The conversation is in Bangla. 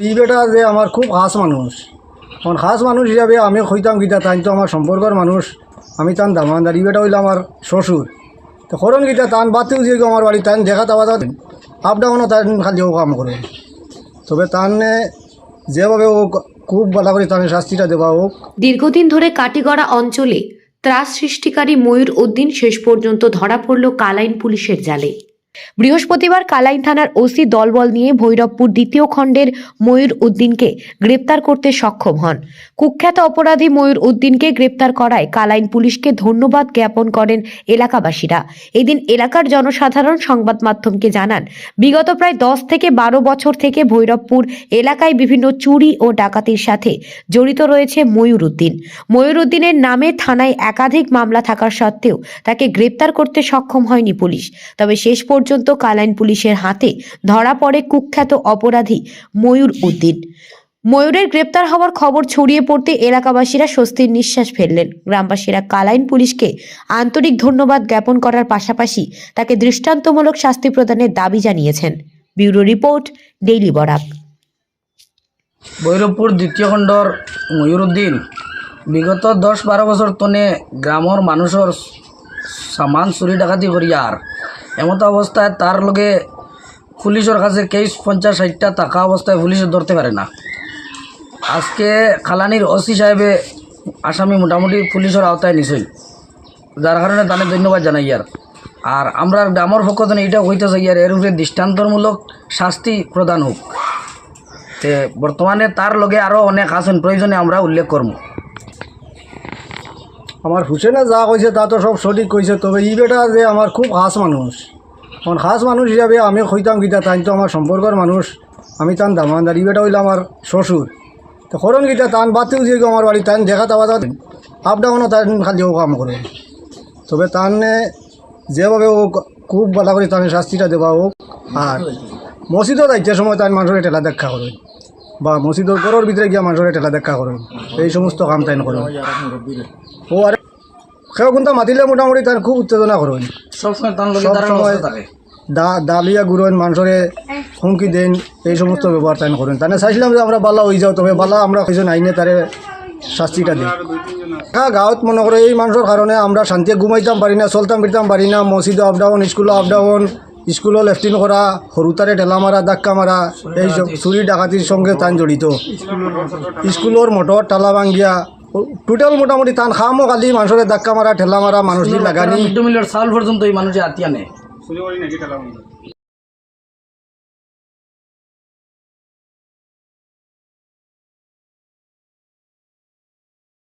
এই বেটা যে আমার খুব খাস মানুষ এখন খাস মানুষ হিসাবে আমি হইতাম গীতা, তাই তো আমার সম্পর্কের মানুষ আমি তান দামানদার এই বেটা হইলে আমার শ্বশুর তো করণ গীতা, তান বাতেও যে আমার বাড়ি তান দেখা তাওয়া আপ ডাউনও তান খালি ও কাম করে তবে তান যেভাবে ও খুব ভালো করে তার শাস্তিটা দেওয়া হোক দীর্ঘদিন ধরে কাটিগড়া অঞ্চলে ত্রাস সৃষ্টিকারী ময়ূর উদ্দিন শেষ পর্যন্ত ধরা পড়ল কালাইন পুলিশের জালে। বৃহস্পতিবার কালাইন থানার ওসি দলবল নিয়ে ভৈরবপুর দ্বিতীয় খণ্ডের ময়ূর উদ্দিনকে গ্রেপ্তার করতে সক্ষম হন। কুখ্যাত অপরাধী ময়ূর উদ্দিনকে গ্রেপ্তার করায় কালাইন পুলিশকে ধন্যবাদ জ্ঞাপন করেন এলাকাবাসীরা। এদিন এলাকার জনসাধারণ সংবাদ মাধ্যমকে জানান, বিগত প্রায় দশ থেকে বারো বছর থেকে ভৈরবপুর এলাকায় বিভিন্ন চুরি ও ডাকাতির সাথে জড়িত রয়েছে ময়ূর উদ্দিন। ময়ূর উদ্দিনের নামে থানায় একাধিক মামলা থাকার সত্ত্বেও তাকে গ্রেপ্তার করতে সক্ষম হয়নি পুলিশ। তবে শেষ পর্যন্ত কালাইন পুলিশের হাতে ধরা পড়ে কুখ্যাত অপরাধী ময়ূর উদ্দিন। ময়ূরের গ্রেপ্তার হওয়ার খবর ছড়িয়ে পড়তে এলাকাবাসীরা স্বস্তির নিঃশ্বাস ফেললেন। গ্রামবাসীরা কালাইন পুলিশকে আন্তরিক ধন্যবাদ জ্ঞাপন করার পাশাপাশি তাকে দৃষ্টান্তমূলক শাস্তি প্রদানের দাবি জানিয়েছেন। Bureau report, daily Barak. Bhairabpur দ্বিতীয় খণ্ডর ময়ূরুদ্দিন বিগত দশ বারো বছর তনে গ্রামর মানুষের সামান চুরি ডাকাতি করিয়ার এমতো অবস্থায় তার লগে পুলিশের কাছে কেস পঞ্চাশ ষাটটা টাকা অবস্থায় পুলিশে ধরতে পারে না। আজকে খালানির ওসি সাহেবে আসামি মোটামুটি পুলিশের আওতায় নিছই যার কারণে তাদের ধন্যবাদ জানাই আর। আর আমরা গ্রামের পক্ষ থেকে এইটা হইতে চাই আর, এর উপরে দৃষ্টান্তমূলক শাস্তি প্রদান হোক। তে বর্তমানে তার লগে আরও অনেক আছেন, প্রয়োজনে আমরা উল্লেখ করব আমার হুসেনে যা কইছে তা তো সব সঠিক কইছে, তবে এই বেটা যে আমার খুব খাস মানুষ। এখন খাস মানুষ হিসাবে আমি হইতাম গীতা তাই তো আমার সম্পর্কের মানুষ। আমি তান দামানদার এই বেটা হইলে আমার শ্বশুর। তো করণ গীতা তান বাতেও যে আমার বাড়ি তান দেখা তাওয়া আপ ডাউনও তান খালি ও কাম করে। তবে তান যেভাবে ও খুব ভালো করে তার শাস্তিটা দেওয়া হোক, আর মসজিদও যাইতে সময় তার মানুষের ঠেলা দেখা করে। বা মসজিদের ঘরের ভিতরে গিয়া মানুষের ঠেলা দেখা করে এই সমস্ত কাম তাই করে ও আরে সেও কিন্তু মাতিলে মোটামুটি তার খুব উত্তেজনা করেন সবসময় দা দালিয়া গুড়েন মানুষরে হুমকি দেন এই সমস্ত ব্যবহার তাই করেন তাহলে চাইছিলাম যে আমরা বালা হয়ে যাও তবে বালা আমরা কিছু আইনে তারে শাস্তিটা দিই হ্যাঁ গাঁৱত মনে করে এই মানুষের কারণে আমরা শান্তিতে ঘুমাইতাম পারি না চলতাম ফিরতাম পারি না মসজিদে আপ ডাউন স্কুলে আপ ডাউন স্কুলও লেফটিন করা সৰুতাৰে ঠেলা মাৰা, ধাক্কা মাৰা, এই চুরি ডাকাতির সঙ্গে তান জড়িত। স্কুলের মোটর টালা ভাঙ্গিয়া টোটাল মোটামুটি তান খামো কালি মানুষের ধাক্কা মারা ঠেলা মারা মানুষ লাগানি। মিড ডে মিলের চাউল পর্যন্ত এই মানুষের আতিয়া নেয়